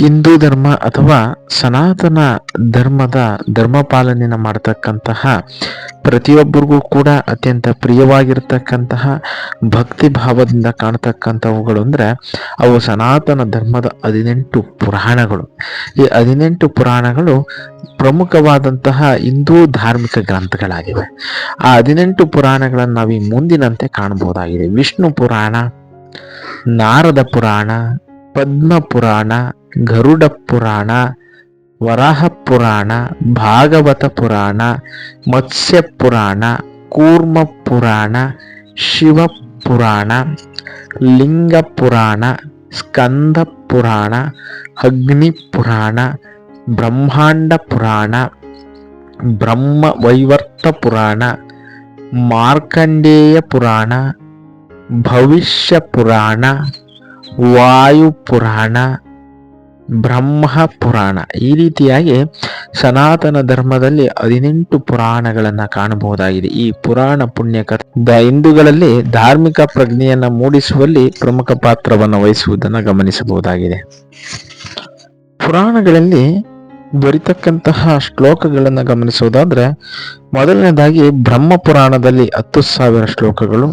ಹಿಂದೂ ಧರ್ಮ ಅಥವಾ ಸನಾತನ ಧರ್ಮದ ಧರ್ಮ ಪಾಲನೆಯನ್ನು ಮಾಡತಕ್ಕಂತಹ ಪ್ರತಿಯೊಬ್ಬರಿಗೂ ಕೂಡ ಅತ್ಯಂತ ಪ್ರಿಯವಾಗಿರ್ತಕ್ಕಂತಹ ಭಕ್ತಿ ಭಾವದಿಂದ ಕಾಣತಕ್ಕಂಥವುಗಳು ಅಂದರೆ ಅವು ಸನಾತನ ಧರ್ಮದ ಹದಿನೆಂಟು ಪುರಾಣಗಳು. ಈ ಹದಿನೆಂಟು ಪುರಾಣಗಳು ಪ್ರಮುಖವಾದಂತಹ ಹಿಂದೂ ಧಾರ್ಮಿಕ ಗ್ರಂಥಗಳಾಗಿವೆ. ಆ ಹದಿನೆಂಟು ಪುರಾಣಗಳನ್ನು ನಾವು ಈ ಮುಂದಿನಂತೆ ಕಾಣಬಹುದಾಗಿದೆ ವಿಷ್ಣು ಪುರಾಣ, ನಾರದ ಪುರಾಣ, ಪದ್ಮ ಪುರಾಣ ಗರುಡ ಪುರಾಣ ವರಾಹ ಪುರಾಣ ಭಾಗವತ ಪುರಾಣ ಮತ್ಸ್ಯ ಪುರಾಣ ಕೂರ್ಮ ಪುರಾಣ ಶಿವ ಪುರಾಣ ಲಿಂಗ ಪುರಾಣ ಸ್ಕಂದ ಪುರಾಣ ಅಗ್ನಿ ಪುರಾಣ ಬ್ರಹ್ಮಾಂಡ ಪುರಾಣ ಬ್ರಹ್ಮ ವೈವರ್ತ ಪುರಾಣ ಮಾರ್ಕಂಡೇಯ ಪುರಾಣ ಭವಿಷ್ಯ ಪುರಾಣ ವಾಯು ಪುರಾಣ ಬ್ರಹ್ಮ ಪುರಾಣ ಈ ರೀತಿಯಾಗಿ ಸನಾತನ ಧರ್ಮದಲ್ಲಿ ಹದಿನೆಂಟು ಪುರಾಣಗಳನ್ನು ಕಾಣಬಹುದಾಗಿದೆ. ಈ ಪುರಾಣ ಪುಣ್ಯ ದ ಹಿಂದೂಗಳಲ್ಲಿ ಧಾರ್ಮಿಕ ಪ್ರಜ್ಞೆಯನ್ನು ಮೂಡಿಸುವಲ್ಲಿ ಪ್ರಮುಖ ಪಾತ್ರವನ್ನು ವಹಿಸುವುದನ್ನು ಗಮನಿಸಬಹುದಾಗಿದೆ. ಪುರಾಣಗಳಲ್ಲಿ ದೊರಿತಕ್ಕಂತಹ ಶ್ಲೋಕಗಳನ್ನು ಗಮನಿಸುವುದಾದ್ರೆ, ಮೊದಲನೇದಾಗಿ ಬ್ರಹ್ಮ ಪುರಾಣದಲ್ಲಿ ಹತ್ತು ಸಾವಿರ ಶ್ಲೋಕಗಳು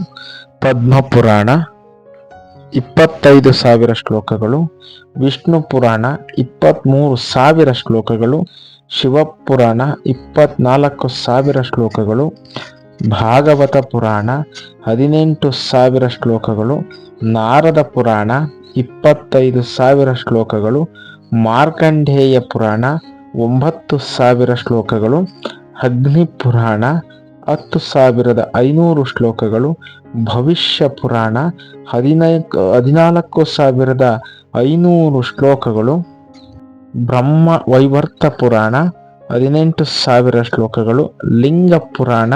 ಪದ್ಮ ಪುರಾಣ ಇಪ್ಪತ್ತೈದು ಸಾವಿರ ಶ್ಲೋಕಗಳು, ವಿಷ್ಣು ಪುರಾಣ ಇಪ್ಪತ್ತ್ಮೂರು ಸಾವಿರ ಶ್ಲೋಕಗಳು ಶಿವಪುರಾಣ ಇಪ್ಪತ್ನಾಲ್ಕು ಸಾವಿರ ಶ್ಲೋಕಗಳು, ಭಾಗವತ ಪುರಾಣ ಹದಿನೆಂಟು ಸಾವಿರ ಶ್ಲೋಕಗಳು, ನಾರದ ಪುರಾಣ ಇಪ್ಪತ್ತೈದು ಸಾವಿರ ಶ್ಲೋಕಗಳು, ಮಾರ್ಕಂಡೇಯ ಪುರಾಣ ಒಂಬತ್ತು ಸಾವಿರ ಶ್ಲೋಕಗಳು ಅಗ್ನಿ ಪುರಾಣ ಹತ್ತು ಸಾವಿರದ ಐನೂರು ಶ್ಲೋಕಗಳು ಭವಿಷ್ಯ ಪುರಾಣ ಹದಿನೈದು ಹದಿನಾಲ್ಕು ಸಾವಿರದ ಐನೂರು ಶ್ಲೋಕಗಳು ಬ್ರಹ್ಮ ವೈವರ್ತ ಪುರಾಣ ಹದಿನೆಂಟು ಸಾವಿರ ಶ್ಲೋಕಗಳು ಲಿಂಗ ಪುರಾಣ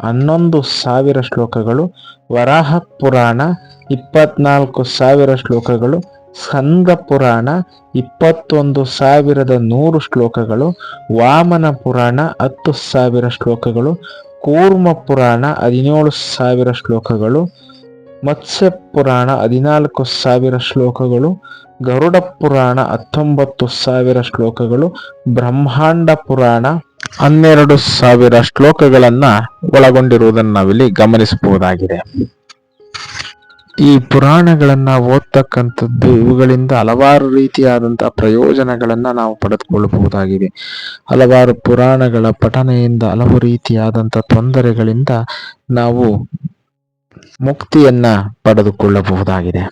ಹನ್ನೊಂದು ಸಾವಿರ ಶ್ಲೋಕಗಳು ವರಾಹ ಪುರಾಣ ಇಪ್ಪತ್ನಾಲ್ಕು ಸಾವಿರ ಶ್ಲೋಕಗಳು ಸ್ಕಂದ ಪುರಾಣ ಇಪ್ಪತ್ತೊಂದು ಸಾವಿರದ ನೂರು ಶ್ಲೋಕಗಳು ವಾಮನ ಪುರಾಣ ಹತ್ತು ಸಾವಿರ ಶ್ಲೋಕಗಳು ಕೂರ್ಮ ಪುರಾಣ ಹದಿನೇಳು ಸಾವಿರ ಶ್ಲೋಕಗಳು, ಮತ್ಸ್ಯ ಪುರಾಣ ಹದಿನಾಲ್ಕು ಸಾವಿರ ಶ್ಲೋಕಗಳು, ಗರುಡ ಪುರಾಣ ಹತ್ತೊಂಬತ್ತು ಸಾವಿರ ಶ್ಲೋಕಗಳು, ಬ್ರಹ್ಮಾಂಡ ಪುರಾಣ ಹನ್ನೆರಡು ಸಾವಿರ ಶ್ಲೋಕಗಳನ್ನ ಒಳಗೊಂಡಿರುವುದನ್ನು ನಾವಿಲ್ಲಿ ಗಮನಿಸಬಹುದಾಗಿದೆ. ಈ ಪುರಾಣಗಳನ್ನ ಓದ್ತಕ್ಕಂಥದ್ದು ಇವುಗಳಿಂದ ಹಲವಾರು ರೀತಿಯಾದಂತಹ ಪ್ರಯೋಜನಗಳನ್ನ ನಾವು ಪಡೆದುಕೊಳ್ಳಬಹುದಾಗಿದೆ. ಹಲವಾರು ಪುರಾಣಗಳ ಪಠನೆಯಿಂದ ಹಲವು ರೀತಿಯಾದಂತಹ ತೊಂದರೆಗಳಿಂದ ನಾವು ಮುಕ್ತಿಯನ್ನ ಪಡೆದುಕೊಳ್ಳಬಹುದಾಗಿದೆ.